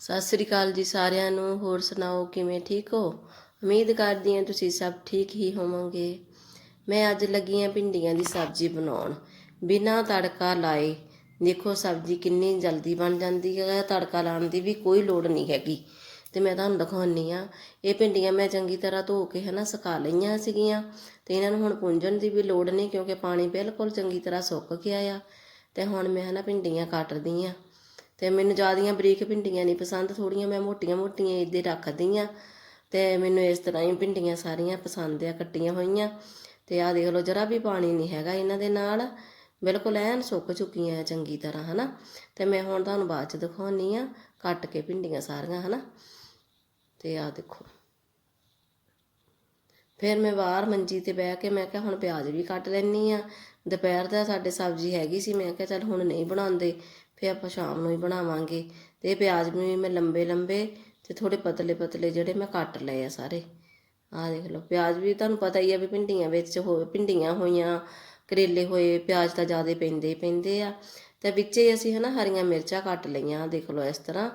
ਸਤਿ ਸ੍ਰੀ ਅਕਾਲ ਜੀ ਸਾਰਿਆਂ ਨੂੰ, ਹੋਰ ਸੁਣਾਓ ਕਿਵੇਂ ਠੀਕ ਹੋ? ਉਮੀਦ ਕਰਦੀ ਹਾਂ ਤੁਸੀਂ ਸਭ ਠੀਕ ਹੀ ਹੋਵੋਗੇ। ਮੈਂ ਅੱਜ ਲੱਗੀ ਹਾਂ ਭਿੰਡੀਆਂ ਦੀ ਸਬਜ਼ੀ ਬਣਾਉਣ। ਬਿਨਾਂ ਤੜਕਾ ਲਾਏ, ਦੇਖੋ ਸਬਜ਼ੀ ਕਿੰਨੀ ਜਲਦੀ ਬਣ ਜਾਂਦੀ ਹੈ, ਤੜਕਾ ਲਾਉਣ ਦੀ ਵੀ ਕੋਈ ਲੋੜ ਨਹੀਂ ਹੈਗੀ। ਤੇ ਮੈਂ ਤੁਹਾਨੂੰ ਦਿਖਾਉਣੀ ਆ ਇਹ ਭਿੰਡੀਆਂ ਮੈਂ ਚੰਗੀ ਤਰ੍ਹਾਂ ਧੋ ਕੇ ਹਨਾ ਸੁਕਾ ਲਈਆਂ ਸੀਗੀਆਂ। ਤੇ ਇਹਨਾਂ ਨੂੰ ਹੁਣ ਪੁੰਝਣ ਦੀ ਵੀ ਲੋੜ ਨਹੀਂ ਕਿਉਂਕਿ ਪਾਣੀ ਬਿਲਕੁਲ ਚੰਗੀ ਤਰ੍ਹਾਂ ਸੁੱਕ ਗਿਆ ਆ। ਤੇ ਹੁਣ ਮੈਂ ਹਨਾ ਭਿੰਡੀਆਂ ਕੱਟਦੀ ਆ ਤੇ ਮੈਨੂੰ ਜ਼ਿਆਦੀਆਂ ਬਰੀਕ ਭਿੰਡੀਆਂ ਨਹੀਂ ਪਸੰਦ ਥੋੜੀਆਂ ਮੈਂ ਮੋਟੀਆਂ ਮੋਟੀਆਂ ਇੱਦੇ ਰੱਖਦੀ ਆ ਤੇ ਮੈਨੂੰ ਇਸ ਤਰ੍ਹਾਂ ਹੀ ਭਿੰਡੀਆਂ ਸਾਰੀਆਂ ਪਸੰਦ ਆ, ਕੱਟੀਆਂ ਹੋਈਆਂ। ਤੇ ਆਹ ਦੇਖ ਲਓ, ਜਰਾ ਵੀ ਪਾਣੀ ਨਹੀਂ ਹੈਗਾ ਇਹਨਾਂ ਦੇ ਨਾਲ। ਬਿਲਕੁਲ ਐਨ ਸੁੱਕ ਚੁੱਕੀਆਂ ਆ ਚੰਗੀ ਤਰ੍ਹਾਂ, ਹਨਾ। ਤੇ ਮੈਂ ਹੁਣ ਤੁਹਾਨੂੰ ਬਾਅਦ ਚ ਦਿਖਾਉਣੀ ਆ ਕੱਟ ਕੇ ਭਿੰਡੀਆਂ ਸਾਰੀਆਂ, ਹਨਾ। ਤੇ ਆਹ ਦੇਖੋ। ਫਿਰ ਮੈਂ ਬਾਹਰ ਮੰਜੀ ਤੇ ਬਹਿ ਕੇ ਮੈਂ ਕਿਹਾ, ਹੁਣ ਪਿਆਜ਼ ਵੀ ਕੱਟ ਲੈਣੀ ਆ ਦੁਪਹਿਰ ਦਾ ਸਾਡੇ ਸਬਜ਼ੀ ਹੈਗੀ ਸੀ, ਮੈਂ ਕਿਹਾ ਚੱਲ ਹੁਣ ਨਹੀਂ ਬਣਾਉਂਦੇ। ਫਿਰ ਆਪਾਂ ਸ਼ਾਮ ਨੂੰ ਹੀ ਬਣਾਵਾਂਗੇ। ਤੇ ਇਹ ਪਿਆਜ਼ ਵੀ ਮੈਂ ਲੰਬੇ ਲੰਬੇ ਤੇ ਥੋੜੇ ਪਤਲੇ ਪਤਲੇ ਜਿਹੜੇ ਮੈਂ ਕੱਟ ਲਏ ਆ ਸਾਰੇ। ਆਹ ਦੇਖ ਲਓ, ਪਿਆਜ਼ ਵੀ ਤੁਹਾਨੂੰ ਪਤਾ ਹੀ ਆ ਵੀ ਭਿੰਡੀਆਂ ਵਿੱਚ ਹੋ, ਭਿੰਡੀਆਂ ਹੋਈਆਂ, ਕਰੇਲੇ ਹੋਏ, ਪਿਆਜ਼ ਤਾਂ ਜ਼ਿਆਦਾ ਪੈਂਦੇ ਹੀ ਪੈਂਦੇ ਆ। ਤੇ ਵਿੱਚੇ ਹੀ ਅਸੀਂ ਹਨਾ ਹਰੀਆਂ ਮਿਰਚਾਂ ਕੱਟ ਲਈਆਂ, ਦੇਖ ਲਓ ਇਸ ਤਰ੍ਹਾਂ।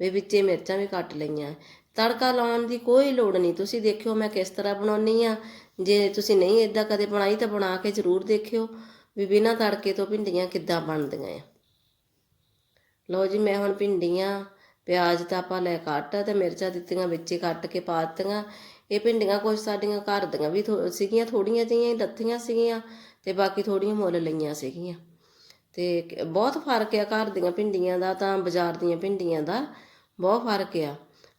ਵੀ ਵਿੱਚੇ ਮਿਰਚਾਂ ਵੀ ਕੱਟ ਲਈਆਂ। ਤੜਕਾ ਲਾਉਣ ਦੀ ਕੋਈ ਲੋੜ ਨਹੀਂ, ਤੁਸੀਂ ਦੇਖਿਓ ਮੈਂ ਕਿਸ ਤਰ੍ਹਾਂ ਬਣਾਉਣੀ ਆ ਜੇ ਤੁਸੀਂ ਨਹੀਂ ਇਦਾਂ ਕਦੇ ਬਣਾਈ ਤਾਂ ਬਣਾ ਕੇ ਜ਼ਰੂਰ ਦੇਖਿਓ ਵੀ ਬਿਨਾਂ ਤੜਕੇ ਤੋਂ ਭਿੰਡੀਆਂ ਕਿੱਦਾਂ ਬਣਦੀਆਂ ਆ। ਲਓ ਜੀ, ਮੈਂ ਹੁਣ ਭਿੰਡੀਆਂ, ਪਿਆਜ਼ ਤਾਂ ਆਪਾਂ ਲੈ ਕੱਟ, ਤੇ ਮਿਰਚਾਂ ਦਿੱਤੀਆਂ, ਵਿੱਚੇ ਕੱਟ ਕੇ ਪਾ ਦਿੱਤੀਆਂ। ਇਹ ਭਿੰਡੀਆਂ ਕੁਝ ਸਾਡੀਆਂ ਘਰ ਦੀਆਂ ਵੀ ਥੋ- ਸੀਗੀਆਂ, ਥੋੜੀਆਂ ਜਿਹੀਆਂ ਹੀ ਲੱਥੀਆਂ ਸੀਗੀਆਂ, ਤੇ ਬਾਕੀ ਥੋੜੀਆਂ ਮੁੱਲ ਲਈਆਂ ਸੀਗੀਆਂ। ਤੇ ਬਹੁਤ ਫ਼ਰਕ ਆ ਘਰ ਦੀਆਂ ਭਿੰਡੀਆਂ ਦਾ, ਤਾਂ ਬਾਜ਼ਾਰ ਦੀਆਂ ਭਿੰਡੀਆਂ ਦਾ, ਬਹੁਤ ਫ਼ਰਕ ਆ।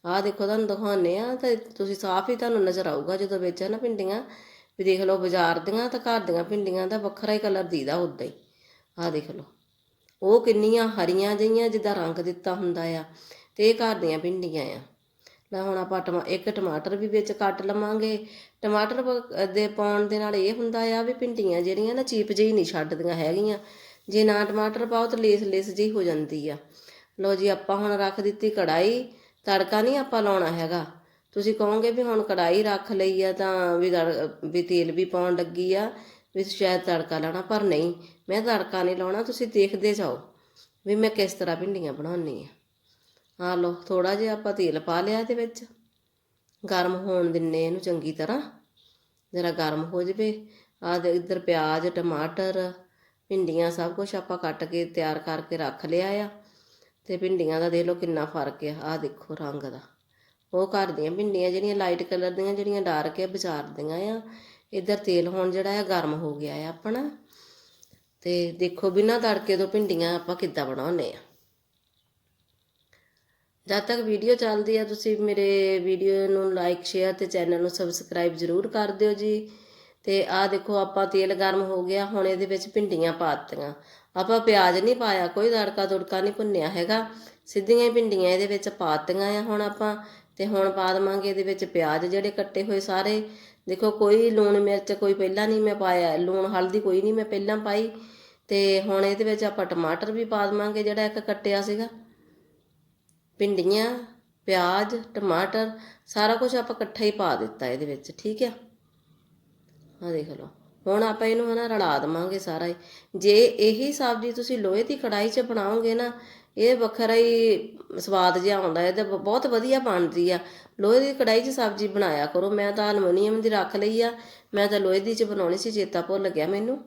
ਆਹ ਦੇਖੋ, ਤੁਹਾਨੂੰ ਦਿਖਾਉਂਦੇ ਆ, ਤੇ ਤੁਸੀਂ ਸਾਫ਼ ਹੀ ਤੁਹਾਨੂੰ ਨਜ਼ਰ ਆਊਗਾ ਜਦੋਂ ਵੇਚਿਆ ਨਾ ਭਿੰਡੀਆਂ। ਵੀ ਦੇਖ ਲਓ, ਬਾਜ਼ਾਰ ਦੀਆਂ ਤਾਂ ਘਰ ਦੀਆਂ ਭਿੰਡੀਆਂ ਦਾ ਵੱਖਰਾ ਹੀ ਕਲਰ ਦੀਦਾ ਉਦਾਂ ਹੀ। ਆਹ ਦੇਖ ਲਓ। ਉਹ ਕਿੰਨੀਆਂ ਹਰੀਆਂ ਜਿਹੀਆਂ ਜਿੱਦਾਂ ਰੰਗ ਦਿੱਤਾ ਹੁੰਦਾ ਆ ਤੇ ਇਹ ਘਰ ਦੀਆਂ ਭਿੰਡੀਆਂ ਆ। ਲੈ ਹੁਣ ਆਪਾਂ ਟਮਾ, ਇੱਕ ਟਮਾਟਰ ਵੀ ਵਿੱਚ ਕੱਟ ਲਵਾਂਗੇ। ਟਮਾਟਰ ਦੇ ਪਾਉਣ ਦੇ ਨਾਲ ਇਹ ਹੁੰਦਾ ਆ ਵੀ ਭਿੰਡੀਆਂ ਜਿਹੜੀਆਂ ਨਾ ਚੀਪ ਜਿਹੀ ਨਹੀਂ ਛੱਡਦੀਆਂ ਹੈਗੀਆਂ। ਜੇ ਨਾ ਟਮਾਟਰ ਪਾਓ ਤਾਂ ਲੇਸ ਲੇਸ ਜਿਹੀ ਹੋ ਜਾਂਦੀ ਆ। ਲੋ ਜੀ ਆਪਾਂ ਹੁਣ ਰੱਖ ਦਿੱਤੀ ਕੜਾਈ ਤੜਕਾ ਨਹੀਂ ਆਪਾਂ ਲਾਉਣਾ ਹੈਗਾ। ਤੁਸੀਂ ਕਹੋਗੇ ਵੀ ਹੁਣ ਕੜਾਈ ਰੱਖ ਲਈ ਆ ਤਾਂ ਵੀ ਤੜ- ਵੀ ਤੇਲ ਵੀ ਪਾਉਣ ਲੱਗੀ ਆ। ਵੀ ਸ਼ਾਇਦ ਤੜਕਾ ਲਾਣਾ ਪਰ ਨਹੀਂ। ਮੈਂ ਤੜਕਾ ਨਹੀਂ ਲਾਉਣਾ, ਤੁਸੀਂ ਦੇਖਦੇ ਜਾਓ ਵੀ ਮੈਂ ਕਿਸ ਤਰ੍ਹਾਂ ਭਿੰਡੀਆਂ ਬਣਾਉਣੀ ਆ ਆ ਲਓ ਥੋੜਾ ਜਿਹਾ ਆਪਾਂ ਤੇਲ ਪਾ ਲਿਆ ਇਹਦੇ ਵਿੱਚ। ਗਰਮ ਹੋਣ ਦਿੰਨੇ ਇਹਨੂੰ ਚੰਗੀ ਤਰ੍ਹਾਂ। ਜਰਾ ਗਰਮ ਹੋ ਜਵੇ। ਆ ਦੇ ਇੱਧਰ ਪਿਆਜ਼, ਟਮਾਟਰ, ਭਿੰਡੀਆਂ ਸਭ ਕੁਝ ਆਪਾਂ ਕੱਟ ਕੇ ਤਿਆਰ ਕਰਕੇ ਰੱਖ ਲਿਆ ਆ। ਤੇ ਭਿੰਡੀਆਂ ਦਾ ਦੇਖ ਲਓ ਕਿੰਨਾ ਫ਼ਰਕ ਆ। ਆ ਦੇਖੋ ਰੰਗ ਦਾ। ਉਹ ਘਰ ਦੀਆਂ ਭਿੰਡੀਆਂ ਜਿਹੜੀਆਂ ਲਾਈਟ ਕਲਰ ਦੀਆਂ, ਜਿਹੜੀਆਂ ਡਾਰਕ ਆ, ਬਾਜ਼ਾਰ ਦੀਆਂ ਆ। ਇੱਧਰ ਤੇਲ ਹੁਣ ਜਿਹੜਾ ਆ ਗਰਮ ਹੋ ਗਿਆ ਆ ਆਪਣਾ। ਤੇ ਦੇਖੋ ਬਿਨਾਂ ਤੜਕੇ ਤੋਂ ਭਿੰਡੀਆਂ ਆਪਾਂ ਕਿੱਦਾਂ ਬਣਾਉਨੇ ਆ। ਜਦ ਤੱਕ ਵੀਡੀਓ ਚੱਲਦੀ ਆ, ਤੁਸੀਂ ਮੇਰੇ ਵੀਡੀਓ ਨੂੰ ਲਾਈਕ ਸ਼ੇਅਰ ਤੇ ਚੈਨਲ ਨੂੰ ਸਬਸਕ੍ਰਾਈਬ ਜ਼ਰੂਰ ਕਰ ਦਿਓ ਜੀ। ਤੇ ਆਹ ਦੇਖੋ ਆਪਾਂ ਤੇਲ ਗਰਮ ਹੋ ਗਿਆ, ਹੁਣ ਇਹਦੇ ਵਿੱਚ ਭਿੰਡੀਆਂ ਪਾਤੀਆਂ ਆਪਾਂ ਪਿਆਜ਼ ਨਹੀਂ ਪਾਇਆ, ਕੋਈ ਤੜਕਾ ਤੁੜਕਾ ਨਹੀਂ ਭੁੰਨਿਆ ਹੈਗਾ। ਸਿੱਧੀਆਂ ਹੀ ਭਿੰਡੀਆਂ ਇਹਦੇ ਵਿੱਚ ਪਾਤੀਆਂ ਆ ਹੁਣ ਆਪਾਂ। ਤੇ ਹੁਣ ਪਾ ਦੇਵਾਂਗੇ ਇਹਦੇ ਵਿੱਚ ਪਿਆਜ਼ ਜਿਹੜੇ ਕੱਟੇ ਹੋਏ ਸਾਰੇ, ਦੇਖੋ ਕੋਈ ਲੂਣ ਮਿਰਚ ਕੋਈ ਪਹਿਲਾਂ ਨਹੀਂ ਮੈਂ ਪਾਇਆ, ਲੂਣ ਹਲਦੀ ਕੋਈ ਨਹੀਂ ਮੈਂ ਪਹਿਲਾਂ ਪਾਈ, ਤੇ ਹੁਣ ਇਹਦੇ ਵਿੱਚ ਆਪਾਂ ਟਮਾਟਰ ਵੀ ਪਾ ਦੇਵਾਂਗੇ ਜਿਹੜਾ ਇੱਕ ਕੱਟਿਆ ਸੀਗਾ। ਭਿੰਡੀਆਂ, ਪਿਆਜ਼, ਟਮਾਟਰ, ਸਾਰਾ ਕੁਝ ਆਪਾਂ ਇਕੱਠਾ ਹੀ ਪਾ ਦਿੱਤਾ ਇਹਦੇ ਵਿੱਚ, ਠੀਕ ਆ? ਆ ਦੇਖ ਲਓ, ਹੁਣ ਆਪਾਂ ਇਹਨੂੰ ਹਨਾ ਰਲਾ ਦਵਾਂਗੇ ਸਾਰਾ ਹੀ। ਜੇ ਇਹੀ ਸਬਜ਼ੀ ਤੁਸੀਂ ਲੋਹੇ ਦੀ ਕੜਾਈ 'ਚ ਬਣਾਓਗੇ ਨਾ ਇਹ ਵੱਖਰਾ ਹੀ ਸਵਾਦ ਜਿਹਾ ਆਉਂਦਾ ਹੈ ਤੇ ਬ- ਬਹੁਤ ਵਧੀਆ ਬਣਦੀ ਆ। ਲੋਹੇ ਦੀ ਕੜਾਈ 'ਚ ਸਬਜ਼ੀ ਬਣਾਇਆ ਕਰੋ। ਮੈਂ ਤਾਂ ਅਲਮੋਨੀਅਮ ਦੀ ਰੱਖ ਲਈ ਆ। ਮੈਂ ਤਾਂ ਲੋਹੇ ਦੀ 'ਚ ਬਣਾਉਣੀ ਸੀ, ਚੇਤਾ ਭੁੱਲ ਗਿਆ ਮੈਨੂੰ।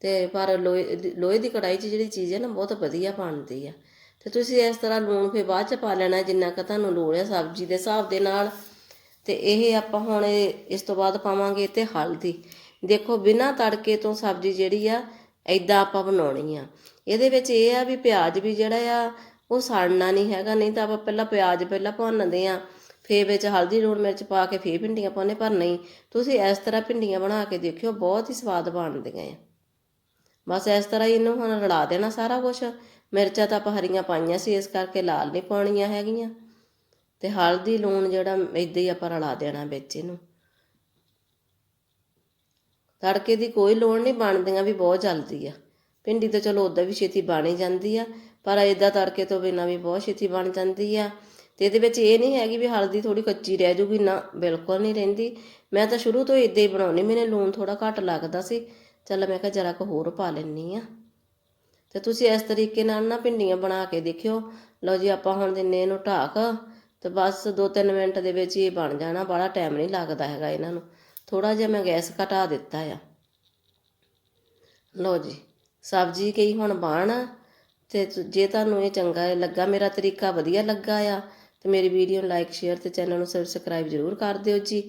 ਤੇ ਪਰ ਲੋਹੇ ਦੀ- ਲੋਹੇ ਦੀ ਕੜਾਈ 'ਚ ਜਿਹੜੀ ਚੀਜ਼ ਹੈ ਨਾ, ਬਹੁਤ ਵਧੀਆ ਬਣਦੀ ਆ। ਤੇ ਤੁਸੀਂ ਇਸ ਤਰ੍ਹਾਂ ਲੂਣ ਫੇ ਬਾਅਦ 'ਚ ਪਾ ਲੈਣਾ, ਜਿੰਨਾ ਕੁ ਤੁਹਾਨੂੰ ਲੋੜ ਹੈ ਸਬਜ਼ੀ ਦੇ ਹਿਸਾਬ ਦੇ ਨਾਲ। ਤੇ ਇਹ ਆਪਾਂ ਹੁਣ ਇਹ- ਇਸ ਤੋਂ ਬਾਅਦ ਪਾਵਾਂਗੇ ਤੇ ਹਲਦੀ। ਦੇਖੋ, ਬਿਨਾਂ ਤੜਕੇ ਤੋਂ ਸਬਜ਼ੀ ਜਿਹੜੀ ਆ ਐਦਾਂ ਆਪਾਂ ਬਣਾਉਣੀ ਆ। ਇਹਦੇ ਵਿੱਚ ਇਹ ਆ ਵੀ ਪਿਆਜ਼ ਵੀ ਜਿਹੜਾ ਆ, ਉਹ ਸੜਨਾ ਨਹੀਂ ਹੈਗਾ, ਨਹੀਂ ਤਾਂ ਆਪਾਂ ਪਹਿਲਾਂ ਪਿਆਜ਼ ਪਹਿਲਾਂ ਭੁੰਨਦੇ ਆ। ਫੇਰ ਵਿੱਚ ਹਲਦੀ, ਲੂਣ ਮਿਰਚ ਪਾ ਕੇ ਫੇਰ ਭਿੰਡੀਆਂ ਪਾਉਂਦੇ ਪਰ ਨਹੀਂ, ਤੁਸੀਂ ਇਸ ਤਰ੍ਹਾਂ ਭਿੰਡੀਆਂ ਬਣਾ ਕੇ ਦੇਖਿਓ, ਬਹੁਤ ਹੀ ਸਵਾਦ ਬਣਦੀਆਂ ਆ। ਬਸ ਇਸ ਤਰ੍ਹਾਂ ਹੀ ਇਹਨੂੰ ਹੁਣ ਰਲਾ ਦੇਣਾ ਸਾਰਾ ਕੁਝ ਮਿਰਚਾਂ ਤਾਂ ਆਪਾਂ ਹਰੀਆਂ ਪਾਈਆਂ ਸੀ, ਇਸ ਕਰਕੇ ਲਾਲ ਨਹੀਂ ਪਾਉਣੀਆਂ ਹੈਗੀਆਂ। ਤੇ ਹਲਦੀ, ਲੂਣ ਜਿਹੜਾ ਇਦਾਂ ਹੀ ਆਪਾਂ ਰਲਾ ਦੇਣਾ ਵਿੱਚ ਇਹਨੂੰ। ਤੜਕੇ ਦੀ ਕੋਈ ਲੋੜ ਨਹੀਂ, ਬਣਦੀਆਂ ਵੀ ਬਹੁਤ ਜਲਦੀ ਆ। ਭਿੰਡੀ ਤਾਂ ਚਲੋ ਉਦਾਂ ਵੀ ਛੇਤੀ ਬਣ ਹੀ ਜਾਂਦੀ ਆ, ਪਰ ਇਦਾਂ ਤੜਕੇ ਤੋਂ ਬਿਨਾਂ ਵੀ ਬਹੁਤ ਛੇਤੀ ਬਣ ਜਾਂਦੀ ਆ। ਤੇ ਇਹਦੇ ਵਿੱਚ ਇਹ ਨਹੀਂ ਹੈਗੀ ਵੀ ਹਲਦੀ ਥੋੜੀ ਕੱਚੀ ਰਹਿ ਜੂਗੀ, ਨਾ, ਬਿਲਕੁਲ ਨਹੀਂ ਰਹਿੰਦੀ। ਮੈਂ ਤਾਂ ਸ਼ੁਰੂ ਤੋਂ ਇਦਾਂ ਹੀ ਬਣਾਉਣੀ ਮੈਨੂੰ ਲੂਣ ਥੋੜਾ ਘੱਟ ਲੱਗਦਾ ਸੀ। ਚੱਲ ਮੈਂ ਕਿਹਾ ਜਰਾ ਕੁ ਹੋਰ ਪਾ ਲੈਣੀ ਆ। ਤੇ ਤੁਸੀਂ ਇਸ ਤਰੀਕੇ ਨਾਲ ਨਾ ਭਿੰਡੀਆਂ ਬਣਾ ਕੇ ਦੇਖਿਓ। ਲਓ ਜੀ, ਆਪਾਂ ਹੁਣ ਦਿੰਨੇ ਇਹਨੂੰ ਢਾਕ। ਤੇ ਬਸ 2-3 ਮਿੰਟ ਦੇ ਵਿੱਚ ਹੀ ਇਹ ਬਣ ਜਾਣਾ ਬੜਾ ਟਾਈਮ ਨਹੀਂ ਲੱਗਦਾ ਹੈਗਾ ਇਹਨਾਂ ਨੂੰ। ਥੋੜਾ ਜਿਹਾ ਮੈਂ ਗੈਸ ਘਟਾ ਦਿੱਤਾ ਆ। ਲਓ ਜੀ, ਸਬਜ਼ੀ ਕਈ ਹੁਣ ਬਣ, ਤੇ ਜੇ ਤੁਹਾਨੂੰ ਇਹ ਚੰਗਾ ਲੱਗਾ, ਮੇਰਾ ਤਰੀਕਾ ਵਧੀਆ ਲੱਗਾ ਆ, ਤੇ ਮੇਰੀ ਵੀਡੀਓ ਨੂੰ ਲਾਈਕ ਸ਼ੇਅਰ ਤੇ ਚੈਨਲ ਨੂੰ ਸਬਸਕ੍ਰਾਈਬ ਜ਼ਰੂਰ ਕਰ ਦਿਓ ਜੀ।